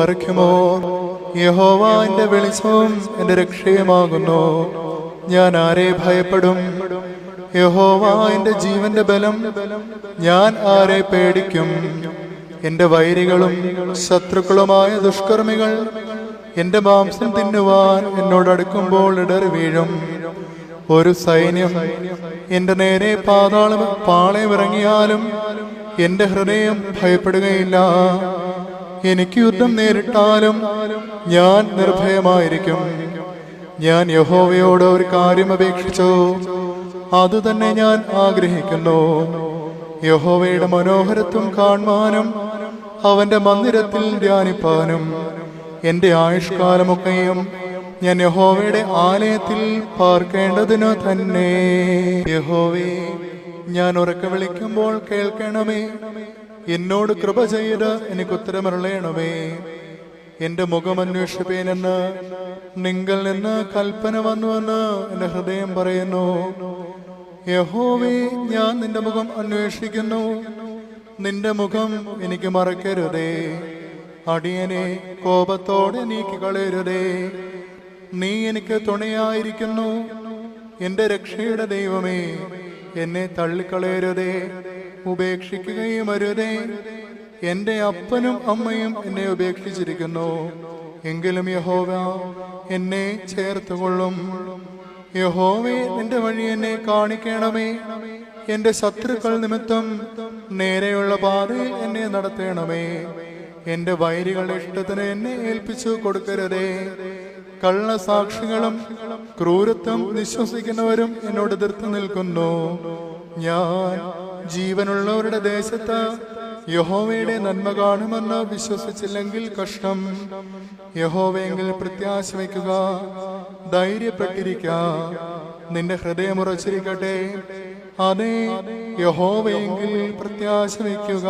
പാർക്കുമോ യഹോവ എന്റെ വെളിച്ചവും എന്റെ രക്ഷയുമാകുന്നു. ഞാൻ ആരെ ഭയപ്പെടും? യഹോവ എന്റെ ജീവന്റെ ബലം. ഞാൻ ആരെ പേടിക്കും? എന്റെ വൈരികളും ശത്രുക്കളുമായ ദുഷ്കർമ്മികൾ എന്റെ മാംസം തിന്നുവാൻ എന്നോട് അടുക്കുമ്പോൾ ഇടറി വീഴും. ഒരു സൈന്യം എന്റെ നേരെ പാതാളം പാളയമിറങ്ങിയാലും എന്റെ ഹൃദയം ഭയപ്പെടുകയില്ല. എനിക്ക് യുദ്ധം നേരിട്ടാലും ഞാൻ നിർഭയമായിരിക്കും. ഞാൻ യഹോവയോട് ഒരു കാര്യം അപേക്ഷിച്ചു. അത് തന്നെ ഞാൻ ആഗ്രഹിക്കുന്നു. യഹോവയുടെ മനോഹരത്വം കാണുവാനും അവന്റെ മന്ദിരത്തിൽ ധ്യാനിപ്പാനും എന്റെ ആയുഷ്കാലമൊക്കെയും ഞാൻ യഹോവയുടെ ആലയത്തിൽ പാർക്കേണ്ടതിനു തന്നെ. യഹോവേ ഞാൻ ഉറക്കെ വിളിക്കുമ്പോൾ കേൾക്കണമേ. എന്നോട് കൃപ ചെയ്ത് എനിക്ക് ഉത്തരമരുളയണമേ എന്റെ മുഖം അന്വേഷിപ്പേനെന്ന് നിങ്ങൾ നിന്ന് കൽപ്പന വന്നുവെന്ന് എന്റെ ഹൃദയം പറയുന്നു. യഹോവേ ഞാൻ നിന്റെ മുഖം അന്വേഷിക്കുന്നു. നിന്റെ മുഖം എനിക്ക് മറക്കരുതേ. അടിയനെ കോപത്തോടെ നീക്കി കളയരുതേ. നീ എനിക്ക് തുണയായിരിക്കുന്നു. എന്റെ രക്ഷയുടെ ദൈവമേ എന്നെ തള്ളിക്കളയരുതേ. ഉപേക്ഷിക്കുകയും അരുതേ. എന്റെ അപ്പനും അമ്മയും എന്നെ ഉപേക്ഷിച്ചിരിക്കുന്നു. എങ്കിലും യഹോവ എന്നെ ചേർത്തുകൊള്ളും. യഹോവേ നിന്റെ വഴി എന്നെ കാണിക്കണമേ. എന്റെ ശത്രുക്കൾ നിമിത്തം നേരെയുള്ള പാതയിൽ എന്നെ നടത്തണമേ. എന്റെ വൈരികളുടെ ഇഷ്ടത്തിന് എന്നെ ഏൽപ്പിച്ചു കൊടുക്കരുതേ. കള്ളസാക്ഷികളും ക്രൂരത്വം വിശ്വസിക്കുന്നവരും എന്നോട് എതിർത്ത് നിൽക്കുന്നു. ഞാൻ ജീവനുള്ളവരുടെ ദേശത്ത് യഹോവയുടെ നന്മ കാണുമെന്ന് വിശ്വസിച്ചില്ലെങ്കിൽ കഷ്ടം. യഹോവയെങ്കിൽ പ്രത്യാശ വയ്ക്കുക ധൈര്യപ്പെട്ടിരിക്ക. നിന്റെ ഹൃദയം ഉറച്ചിരിക്കട്ടെ. അതെ യഹോവയെങ്കിൽ പ്രത്യാശ വയ്ക്കുക.